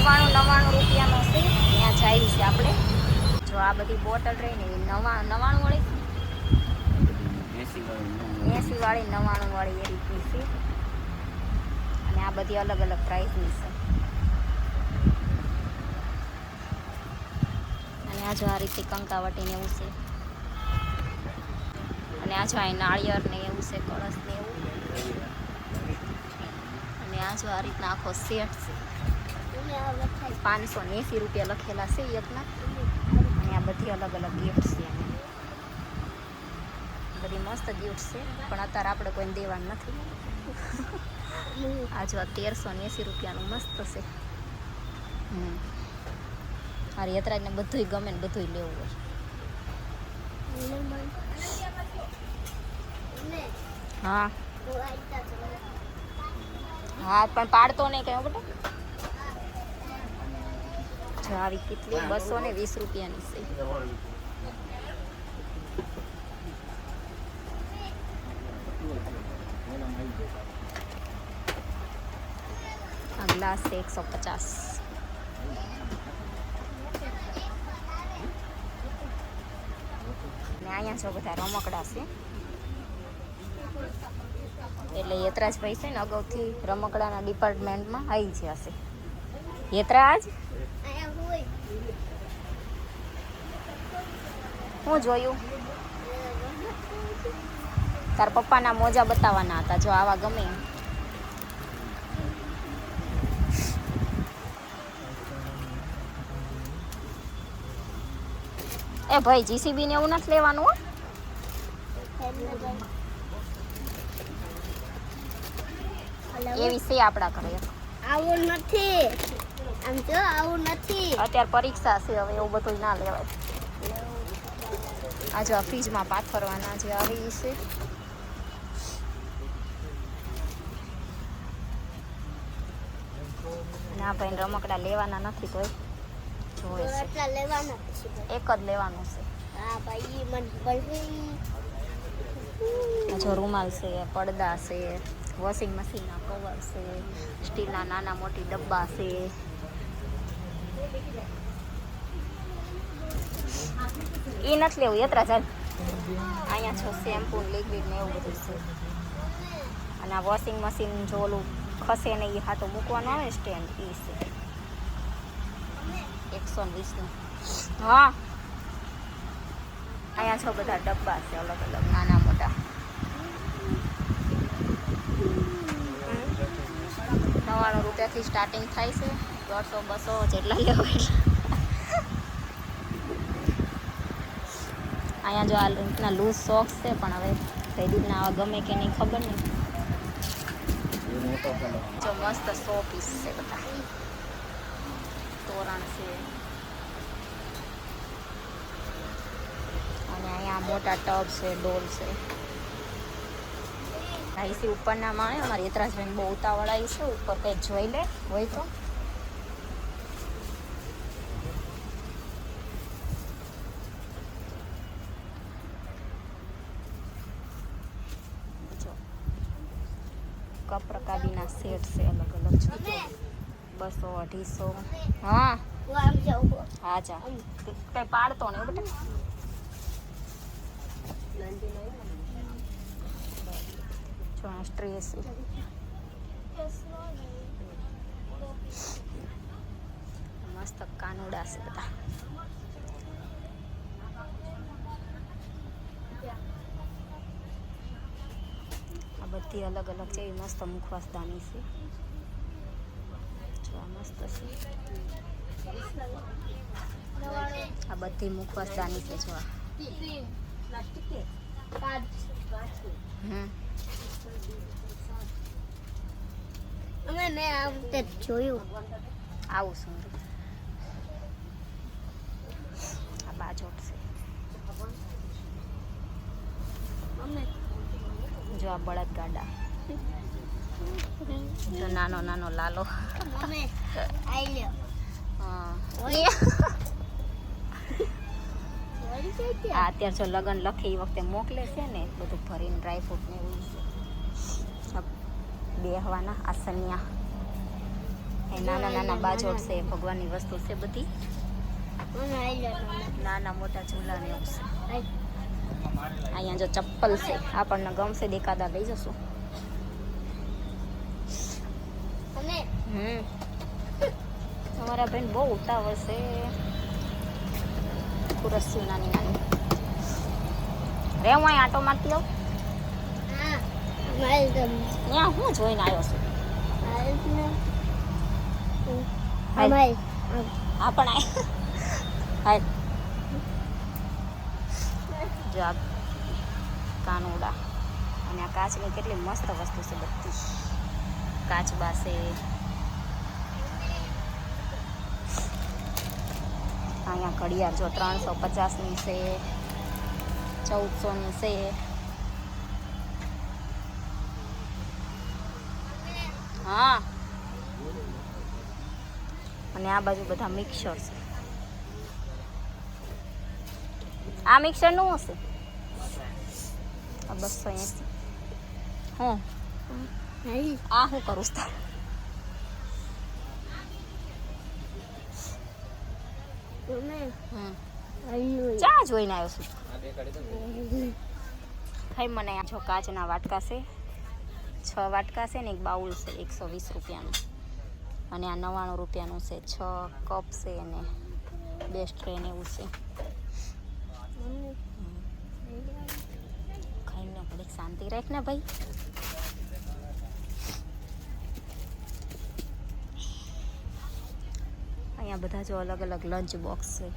નવ્વાણું નવ્વાણું રૂપિયાનો છે. ત્યાં જાય છે આપણે. જો આ બધી બોટલ રહીને એ નવા નવ્વાણું વાળી. એસી વાળું નવ્વાણું વાળી એ રીતની છે. અને આ બધી અલગ અલગ પ્રાઇસની છે. અને આ જો આ રીતે કંકાવટીને એવું છે. અને આ જો આ નાળિયેર ને એવું છે, કળશ ને એવું. અને આ જો આ રીતના આખો સેટ છે. પાંચસો ને એંસી રૂપિયા લખેલા છે એકના અને આ બધી અલગ અલગ ગિફ્ટ છે બધી મસ્ત ગિફ્ટ છે, પણ અત્યારે આપણે કોઈને દેવાનું નથી. આ જો તેરસો ને એંસી રૂપિયાનું મસ્ત છે. હમ. મારી યતરાજને બધુંય ગમે ને બધુંય લેવું હોય. હા. હા, પણ પાડતો નહીં કયો બેટા. જો કેટલી? બસો ને વીસ રૂપિયાની છે. આ ગ્લાસ છે એકસો પચાસ. ને અહીંયા જો બધા રમકડા છે. એટલે યતરાજભાઈ છે ને અગાઉથી રમકડાના ડિપાર્ટમેન્ટમાં આવી જશે યતરાજ? હું જોયું? તાર પપ્પાના મોજા બતાવવાના હતા જો આવા ગમે. એ ભાઈ જીસીબી ને એવું નથી લેવાનું એવી છે આપણા ઘરે. આવું નથી. આમ જો આવું નથી. અત્યારે પરીક્ષા છે હવે એવું બધું ના લેવાય. આ જો ફ્રીજમાં પાથરવાના જે આવી છે. ના ભાઈ રમકડા લેવાના નથી તોય. જોવે છે. એક જ લેવાનું છે. હા ભાઈ મને જો રૂમાલ છે પડદા છે વોશિંગ મશીનના કવર છે સ્ટીલના નાના મોટી ડબ્બા છે. એ નથી લેવું યત્રા ચાલ અહીંયા છો શેમ્પુ લિક્વિડ ને એવું બધું છે. અને આ વોશિંગ મશીન જો ઓલું ખસે ને એ હાથો મૂકવાનું આવે સ્ટેન્ડ એ છે. એકસો વીસનું હા. અહીંયા છો બધા ડબ્બા છે, અલગ અલગ, નાના મોટા. નવ્વાણું રૂપિયાથી સ્ટાર્ટિંગ થાય છે, દોઢસો, બસો જેટલા લેવા એટલા. અહીંયા જો આ રીતના લૂઝ સોક્સ છે, પણ હવે કઈ રીતના આવા ગમે કે નહીં ખબર નહીં. જો મસ્ત સો પીસ છે બધા. તોરણ છે. અને અહીંયા મોટા ટબ છે, ડોલ છે. અહીંથી ઉપરના માણે અમારી યતરાજબેન બહુ ઉતાવળ આવી છે, ઉપર કંઈક જોઈ લે, હોય તો જો કપ રકાબીના સેટ છે અલગ અલગ છે બસો, અઢીસો. હા. હું આમ જાઉં હા જા. કઈ પાડતો ને બેટા. જો, આ સ્ટ્રેસ મસ્ત કાનુડા છે બધા આ બધી અલગ અલગ છે. એવી મસ્ત મુખવાસદાની છે. જો મસ્ત છે. આ બધી મુખવાસદાની છે જો આ. અમે આમ તે જોયું. આવું સુંદર. આ બાજોટ છે અમે જો આ બળદ ગાડા. જો નાનો નાનો લાલો. આ અત્યારે જો લગ્ન લખે એ વખતે મોકલે છે ને બધું ભરીને ડ્રાયફ્રૂટ ને એવું છે. આ બેહવાના આસનિયા. એ નાના નાના બાજોડ છે ભગવાનની વસ્તુ છે બધી. નાના. મોટા ઝૂલા ને એવું છે. અહીંયા જો ચપ્પલ છે આપણને ગમશે દેખાતા લઈ જશું. હમ. તમારા બેન બહુ ઉતાવળ છે. ખુરસ્યું નાની નાની. રે હું અહીં આટો મારતી આવું. ત્યાં હું જોઈને આવ્યો છું. હા પણ હાલ જો આ કાનુડા. અને આ કાચની કેટલી મસ્ત વસ્તુ છે બધી. કાચબા છે અહીંયા ઘડિયાળ જો ત્રણસો પચાસની છે, ચૌદસોની છે. હા. અને આ બાજુ બધા મિક્સર છે. આ મિક્સરનું હશે? આ બસો એસી. હું આ હું કરું છું તારે ચા જોઈને આવ્યો છું. ભાઈ મને આ જો કાચના વાટકા છે. છ વાટકા છે ને એક બાઉલ છે એકસો વીસ રૂપિયાનું. અને આ નવ્વાણું રૂપિયાનું છે. છ કપ છે અને બે સ્ટ્રેન એવું છે. ખાઈને ઘડીક શાંતિ રાખ ને ભાઈ. અહીંયા બધા જો અલગ અલગ લંચ બોક્સ છે.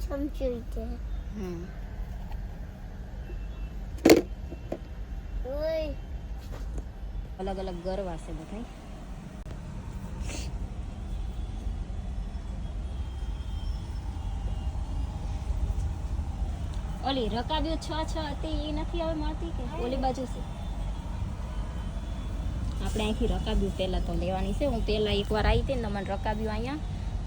સમજ્યું છે હમ. ઓય. અલગ અલગ ગરવા છે બધા ઓલી રકાબ્યો છ છ હતી એ નથી હવે મળતી કે? ઓલી બાજુ છે. આપણે અહીંથી રકાબ્યું પહેલાં તો લેવાની છે. હું પહેલાં એકવાર આવી હતી ને તો મને રકાબ્યું અહીંયા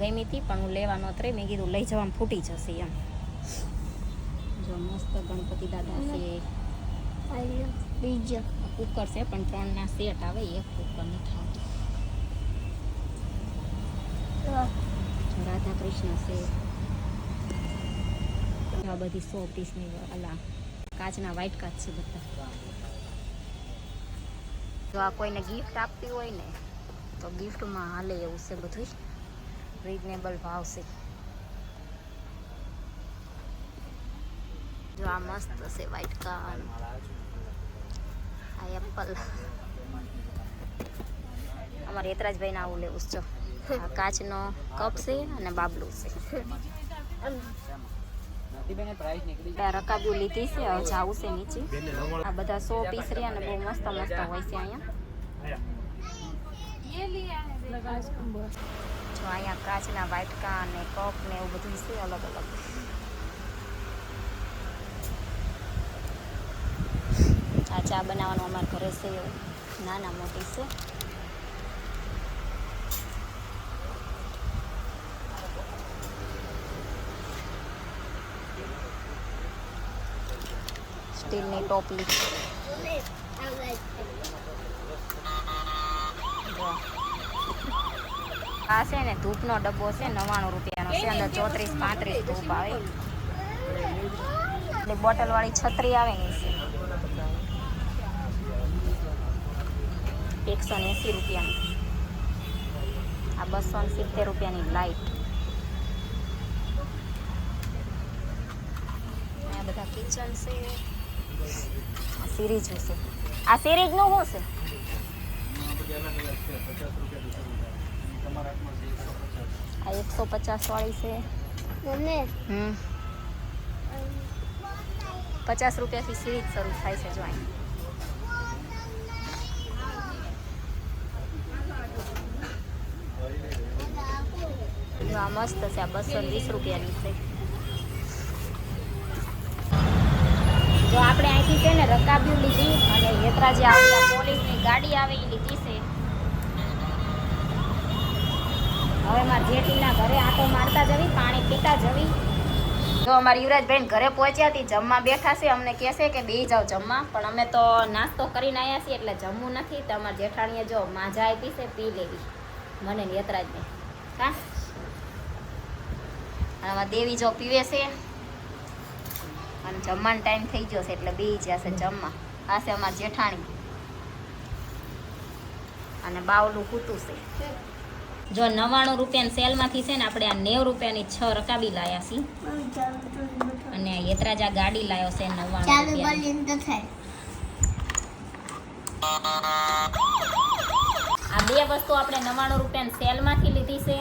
ગમી હતી પણ હું લેવા નહોત રહી. મેં કીધું લઈ જવામાં ફૂટી જશે એમ. જો મસ્ત ગણપતિ દાદા છે. હાલ્યો બીજો. કુકર છે પણ ત્રણના સેટ આવે એક કુકર નથી આવતું. તો જો રાધા કૃષ્ણ છે. આ બધી સો પીસની અલા, કાચના વ્હાઈટ કાચ છે બધા. જો આ કોઈને ગિફ્ટ આપવી હોય ને, તો ગિફ્ટમાં હાલે એવું છે બધું રિઝનેબલ ભાવ છે. જો આ મસ્ત છે વ્હાઈટ કાન આ એપલ અમારે હેતરાજભાઈને આવું લેવું છે. જો આ કાચનો કપ છે અને બાબલું છે. આમ નથી બેને પ્રાઇસ નીકળી આ રકાબી લીધી છે હવે જાવું છે નીચે. આ બધા સો પીસ રહ્યા ને બહુ મસ્ત મસ્ત હોય છે અહીંયા. જો અહીંયા કાચના વાટકા અને કપ ને એવું બધું છે અલગ અલગ. આ ચા બનાવવાનું અમારા ઘરે છે એવું નાના મોટી છે. સ્ટીલની ટોપલી. આ છે ને ધૂપનો ડબ્બો છે, નવ્વાણું રૂપિયાનો છે અંદર ચોત્રીસ પાંત્રીસ ધૂપ આવે. એટલે બોટલવાળી છત્રી આવે ને છે. એકસો એંસી રૂપિયાની. આ બસો ને સિત્તેર રૂપિયાની લાઈટ. આ બધા કિચન છે. સિરીજ છે આ સિરીજનું શું છે? આ એકસો પચાસ વાળી છે. પચાસ રૂપિયાથી સિરીજ શરૂ થાય છે જો અહીં. આ મસ્ત છે આ બસો વીસ રૂપિયાની છે. જો આપણે અહીંથી છે ને રકાબ્યું લીધી અને હેતરાજી આવી પોલીસની ગાડી આવે એ લીધી છે. હવે મારા જેઠીના ઘરે આંટો મારતા જવી, પાણી પીતા જવી. તો અમારી યુવરાજભાઈ ઘરે પહોંચ્યા હતી જમવા બેઠા છે, અમને કહેશે કે બે જાઓ જમવા. પણ અમે તો નાસ્તો કરીને આવ્યા છીએ એટલે જમવું નથી. તો અમારા જેઠાણીએ જો માજા આપી છે, પી લેવી. મને યતરાજને હા? આમાં દેવી જો પીવે છે અને જમવાનો ટાઈમ થઈ ગયો છે એટલે બે જશે જમવા. આ છે અમારા જેઠાણી. અને બાવલું કૂતું છે. જો નવ્વાણું રૂપિયાની સેલમાંથી છે ને આપણે આ નેવ રૂપિયાની છ રકાબી લાયા છીએ. અને યતરાજા ગાડી લાવ્યો છે નવ્વાણું થાય. આ બે વસ્તુ આપણે નવ્વાણું રૂપિયાની સેલમાંથી લીધી છે.